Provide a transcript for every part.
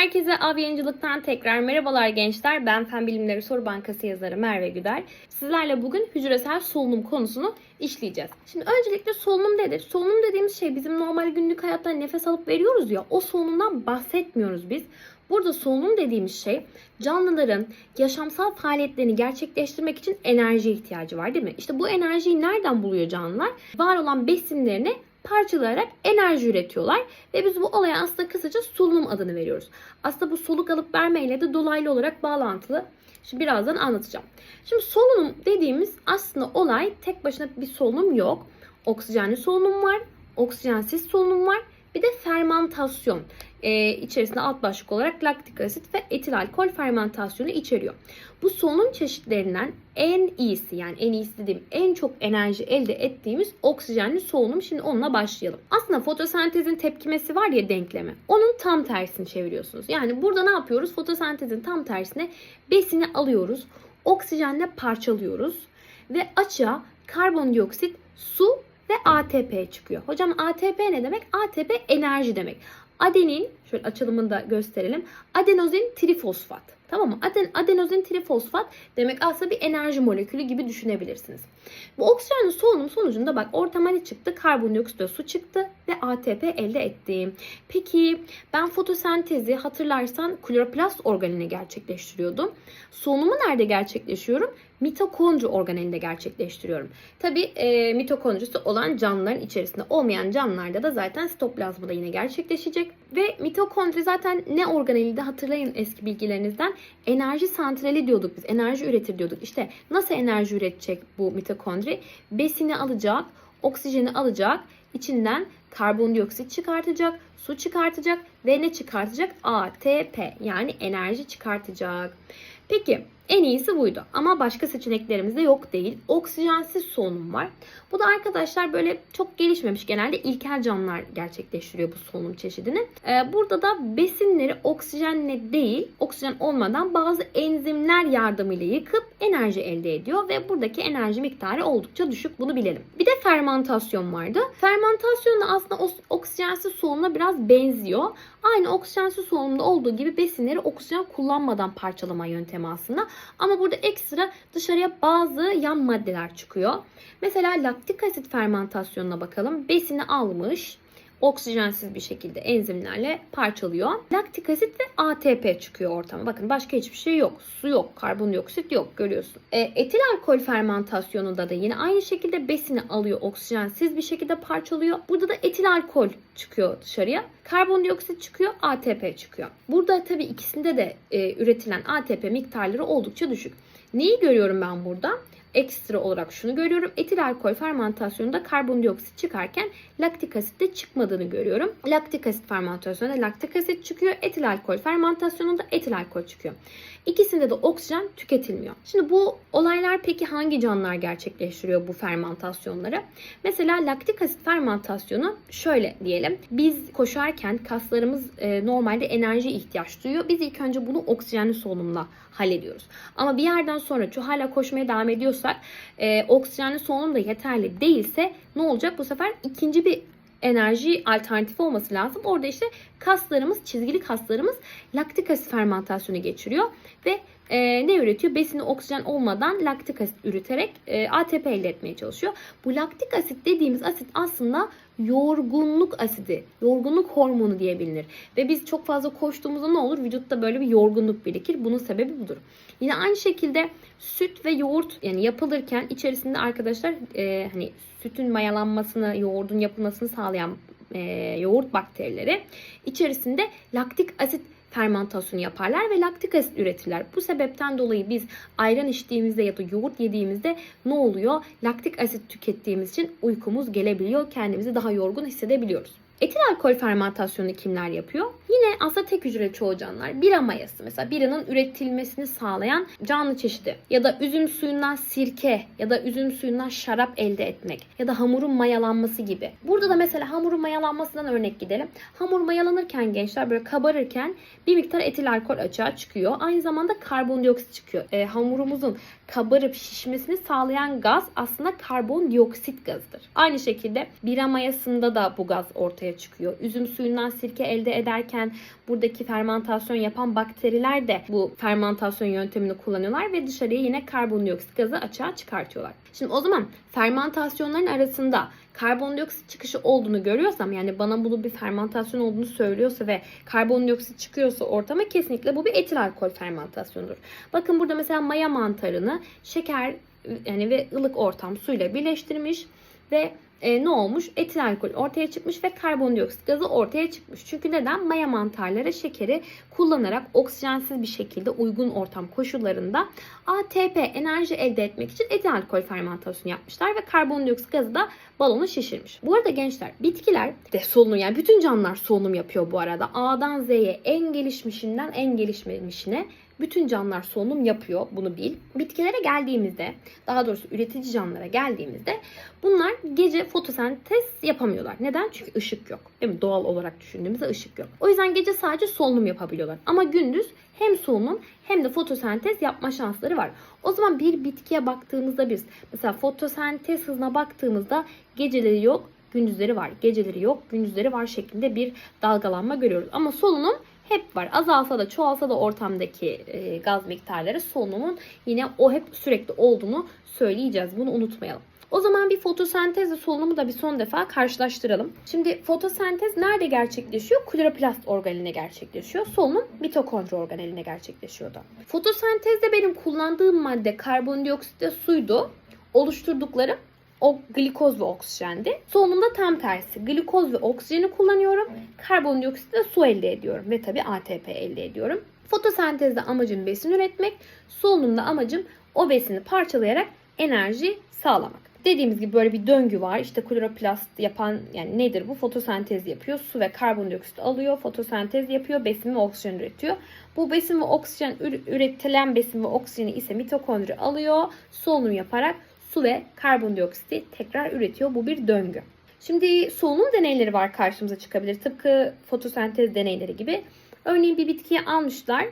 Herkese av yayıncılıktan tekrar merhabalar gençler. Ben Fen Bilimleri Soru Bankası yazarı Merve Güder. Sizlerle bugün hücresel solunum konusunu işleyeceğiz. Şimdi öncelikle solunum nedir? Solunum dediğimiz şey bizim normal günlük hayatta nefes alıp veriyoruz ya o solunumdan bahsetmiyoruz biz. Burada solunum dediğimiz şey canlıların yaşamsal faaliyetlerini gerçekleştirmek için enerji ihtiyacı var değil mi? İşte bu enerjiyi nereden buluyor canlılar? Var olan besinlerini parçalayarak enerji üretiyorlar ve biz bu olaya aslında kısaca solunum adını veriyoruz. Aslında bu soluk alıp vermeyle de dolaylı olarak bağlantılı. Şimdi birazdan anlatacağım. Şimdi solunum dediğimiz aslında olay tek başına bir solunum yok. Oksijenli solunum var, oksijensiz solunum var. Bir de fermantasyon ee, içerisinde alt başlık olarak laktik asit ve etil alkol fermentasyonu içeriyor. Bu solunum çeşitlerinden en iyisi yani en iyisi dediğim en çok enerji elde ettiğimiz oksijenli solunum. Şimdi onunla başlayalım. Aslında fotosentezin tepkimesi var ya denklemi. Onun tam tersini çeviriyorsunuz. Yani burada ne yapıyoruz? Fotosentezin tam tersine besini alıyoruz. Oksijenle parçalıyoruz. Ve açığa karbondioksit, su ve ATP çıkıyor. Hocam ATP ne demek? ATP enerji demek. Adenin, şöyle açılımını da gösterelim. Adenozin trifosfat. Tamam mı? Aden, adenozin trifosfat demek aslında bir enerji molekülü gibi düşünebilirsiniz. Bu oksijenli solunum sonucunda bak ortama ne çıktı? Karbondioksit ve su çıktı ve ATP elde ettim. Peki ben fotosentezi hatırlarsan kloroplast organeli gerçekleştiriyordum. Solunumu nerede gerçekleşiyorum? mitokondri organelinde gerçekleştiriyorum. Tabi e, mitokondrisi olan canlıların içerisinde olmayan canlılarda da zaten sitoplazmada yine gerçekleşecek. Ve mitokondri zaten ne organeliydi hatırlayın eski bilgilerinizden. Enerji santrali diyorduk biz. Enerji üretir diyorduk. İşte nasıl enerji üretecek bu mitokondri? Besini alacak, oksijeni alacak, içinden karbondioksit çıkartacak, su çıkartacak ve ne çıkartacak? ATP yani enerji çıkartacak. Peki en iyisi buydu. Ama başka seçeneklerimiz de yok değil. Oksijensiz solunum var. Bu da arkadaşlar böyle çok gelişmemiş. Genelde ilkel canlılar gerçekleştiriyor bu solunum çeşidini. Ee, burada da besinleri oksijenle değil, oksijen olmadan bazı enzimler yardımıyla yıkıp enerji elde ediyor ve buradaki enerji miktarı oldukça düşük. Bunu bilelim. Bir de fermentasyon vardı. Fermentasyon da aslında oksijensiz solunuma biraz benziyor. Aynı oksijensiz solunumda olduğu gibi besinleri oksijen kullanmadan parçalama yöntemi aslında. Ama burada ekstra dışarıya bazı yan maddeler çıkıyor. Mesela laktik asit fermentasyonuna bakalım. Besini almış, oksijensiz bir şekilde enzimlerle parçalıyor. Laktik asit ve ATP çıkıyor ortama. Bakın başka hiçbir şey yok. Su yok, karbondioksit yok görüyorsun. E, etil alkol fermentasyonunda da yine aynı şekilde besini alıyor, oksijensiz bir şekilde parçalıyor. Burada da etil alkol çıkıyor dışarıya. Karbondioksit çıkıyor, ATP çıkıyor. Burada tabii ikisinde de e, üretilen ATP miktarları oldukça düşük. Neyi görüyorum ben burada? Ekstra olarak şunu görüyorum. Etil alkol fermentasyonunda karbondioksit çıkarken laktik asit de çıkmadığını görüyorum. Laktik asit fermentasyonunda laktik asit çıkıyor. Etil alkol fermentasyonunda etil alkol çıkıyor. İkisinde de oksijen tüketilmiyor. Şimdi bu olaylar peki hangi canlılar gerçekleştiriyor bu fermentasyonları? Mesela laktik asit fermentasyonu şöyle diyelim. Biz koşarken kaslarımız e, normalde enerji ihtiyaç duyuyor. Biz ilk önce bunu oksijenli solunumla hallediyoruz. Ama bir yerden sonra hala koşmaya devam ediyorsak e, oksijenli solunum da yeterli değilse ne olacak? Bu sefer ikinci bir enerji alternatifi olması lazım. Orada işte kaslarımız, çizgili kaslarımız laktik asit fermentasyonu geçiriyor ve e, ne üretiyor? Besini oksijen olmadan laktik asit üreterek e, ATP elde etmeye çalışıyor. Bu laktik asit dediğimiz asit aslında yorgunluk asidi, yorgunluk hormonu diye bilinir. Ve biz çok fazla koştuğumuzda ne olur? Vücutta böyle bir yorgunluk birikir. Bunun sebebi budur. Yine aynı şekilde süt ve yoğurt yani yapılırken içerisinde arkadaşlar e, hani sütün mayalanmasını, yoğurdun yapılmasını sağlayan e, yoğurt bakterileri içerisinde laktik asit fermentasyonu yaparlar ve laktik asit üretirler. Bu sebepten dolayı biz ayran içtiğimizde ya da yoğurt yediğimizde ne oluyor? Laktik asit tükettiğimiz için uykumuz gelebiliyor. Kendimizi daha yorgun hissedebiliyoruz. Etil alkol fermentasyonu kimler yapıyor? Yine aslında tek hücreli çoğu canlılar. Bira mayası mesela biranın üretilmesini sağlayan canlı çeşidi. Ya da üzüm suyundan sirke ya da üzüm suyundan şarap elde etmek. Ya da hamurun mayalanması gibi. Burada da mesela hamurun mayalanmasından örnek gidelim. Hamur mayalanırken gençler böyle kabarırken bir miktar etil alkol açığa çıkıyor. Aynı zamanda karbondioksit çıkıyor. E, hamurumuzun kabarıp şişmesini sağlayan gaz aslında karbondioksit gazıdır. Aynı şekilde bira mayasında da bu gaz ortaya çıkıyor. Üzüm suyundan sirke elde ederken buradaki fermentasyon yapan bakteriler de bu fermentasyon yöntemini kullanıyorlar ve dışarıya yine karbondioksit gazı açığa çıkartıyorlar. Şimdi o zaman fermentasyonların arasında karbondioksit çıkışı olduğunu görüyorsam yani bana bunu bir fermentasyon olduğunu söylüyorsa ve karbondioksit çıkıyorsa ortama kesinlikle bu bir etil alkol fermentasyonudur. Bakın burada mesela maya mantarını şeker yani ve ılık ortam suyla birleştirmiş ve e, ne olmuş? Etil alkol ortaya çıkmış ve karbondioksit gazı ortaya çıkmış. Çünkü neden? Maya mantarları şekeri kullanarak oksijensiz bir şekilde uygun ortam koşullarında ATP enerji elde etmek için etil alkol fermentasyonu yapmışlar ve karbondioksit gazı da balonu şişirmiş. Bu arada gençler bitkiler de solunum yani bütün canlılar solunum yapıyor bu arada. A'dan Z'ye en gelişmişinden en gelişmemişine bütün canlılar solunum yapıyor. Bunu bil. Bitkilere geldiğimizde, daha doğrusu üretici canlılara geldiğimizde bunlar gece fotosentez yapamıyorlar. Neden? Çünkü ışık yok. Değil mi? Doğal olarak düşündüğümüzde ışık yok. O yüzden gece sadece solunum yapabiliyorlar. Ama gündüz hem solunum hem de fotosentez yapma şansları var. O zaman bir bitkiye baktığımızda biz mesela fotosentez hızına baktığımızda geceleri yok, gündüzleri var. Geceleri yok, gündüzleri var şeklinde bir dalgalanma görüyoruz. Ama solunum hep var. Azalsa da çoğalsa da ortamdaki e, gaz miktarları solunumun yine o hep sürekli olduğunu söyleyeceğiz. Bunu unutmayalım. O zaman bir fotosentezle solunumu da bir son defa karşılaştıralım. Şimdi fotosentez nerede gerçekleşiyor? Kloroplast organelinde gerçekleşiyor. Solunum mitokondri organelinde gerçekleşiyordu. Fotosentezde benim kullandığım madde karbondioksit ve suydu. Oluşturdukları o glikoz ve oksijendi. Solunumda tam tersi. Glikoz ve oksijeni kullanıyorum. Karbondioksit ve su elde ediyorum. Ve tabii ATP elde ediyorum. Fotosentezde amacım besin üretmek. Solunumda amacım o besini parçalayarak enerji sağlamak. Dediğimiz gibi böyle bir döngü var. İşte kloroplast yapan yani nedir bu? Fotosentez yapıyor. Su ve karbondioksit alıyor. Fotosentez yapıyor. Besin ve oksijen üretiyor. Bu besin ve oksijen üretilen besin ve oksijeni ise mitokondri alıyor. Solunum yaparak su ve karbondioksiti tekrar üretiyor. Bu bir döngü. Şimdi solunum deneyleri var karşımıza çıkabilir. Tıpkı fotosentez deneyleri gibi. Örneğin bir bitkiyi almışlar.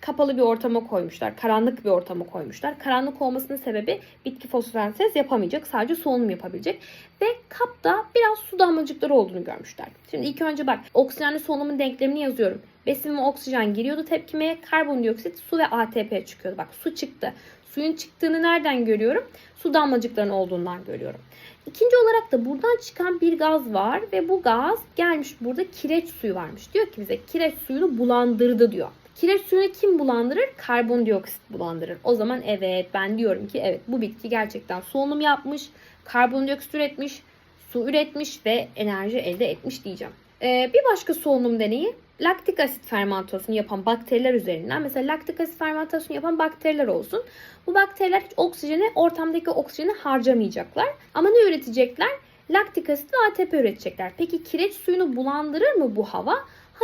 Kapalı bir ortama koymuşlar. Karanlık bir ortama koymuşlar. Karanlık olmasının sebebi bitki fotosentez yapamayacak. Sadece solunum yapabilecek. Ve kapta biraz su damlacıkları olduğunu görmüşler. Şimdi ilk önce bak oksijenli solunumun denklemini yazıyorum. Besin ve oksijen giriyordu tepkimeye. Karbondioksit, su ve ATP çıkıyordu. Bak su çıktı. Suyun çıktığını nereden görüyorum? Su damlacıklarının olduğundan görüyorum. İkinci olarak da buradan çıkan bir gaz var ve bu gaz gelmiş burada kireç suyu varmış. Diyor ki bize kireç suyunu bulandırdı diyor. Kireç suyunu kim bulandırır? Karbondioksit bulandırır. O zaman evet ben diyorum ki evet bu bitki gerçekten solunum yapmış, karbondioksit üretmiş, su üretmiş ve enerji elde etmiş diyeceğim. Ee, bir başka solunum deneyi laktik asit fermentasyonu yapan bakteriler üzerinden mesela laktik asit fermentasyonu yapan bakteriler olsun. Bu bakteriler hiç oksijeni ortamdaki oksijeni harcamayacaklar. Ama ne üretecekler? Laktik asit ve ATP üretecekler. Peki kireç suyunu bulandırır mı bu hava?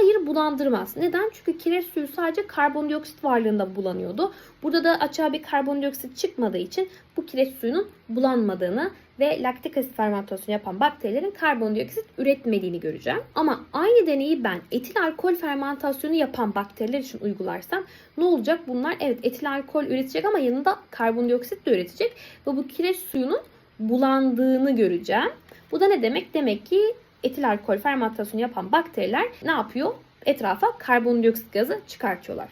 Hayır bulandırmaz. Neden? Çünkü kireç suyu sadece karbondioksit varlığında bulanıyordu. Burada da açığa bir karbondioksit çıkmadığı için bu kireç suyunun bulanmadığını ve laktik asit fermentasyonu yapan bakterilerin karbondioksit üretmediğini göreceğim. Ama aynı deneyi ben etil alkol fermentasyonu yapan bakteriler için uygularsam ne olacak? Bunlar evet etil alkol üretecek ama yanında karbondioksit de üretecek ve bu kireç suyunun bulandığını göreceğim. Bu da ne demek? Demek ki etil alkol fermentasyonu yapan bakteriler ne yapıyor? Etrafa karbondioksit gazı çıkartıyorlar.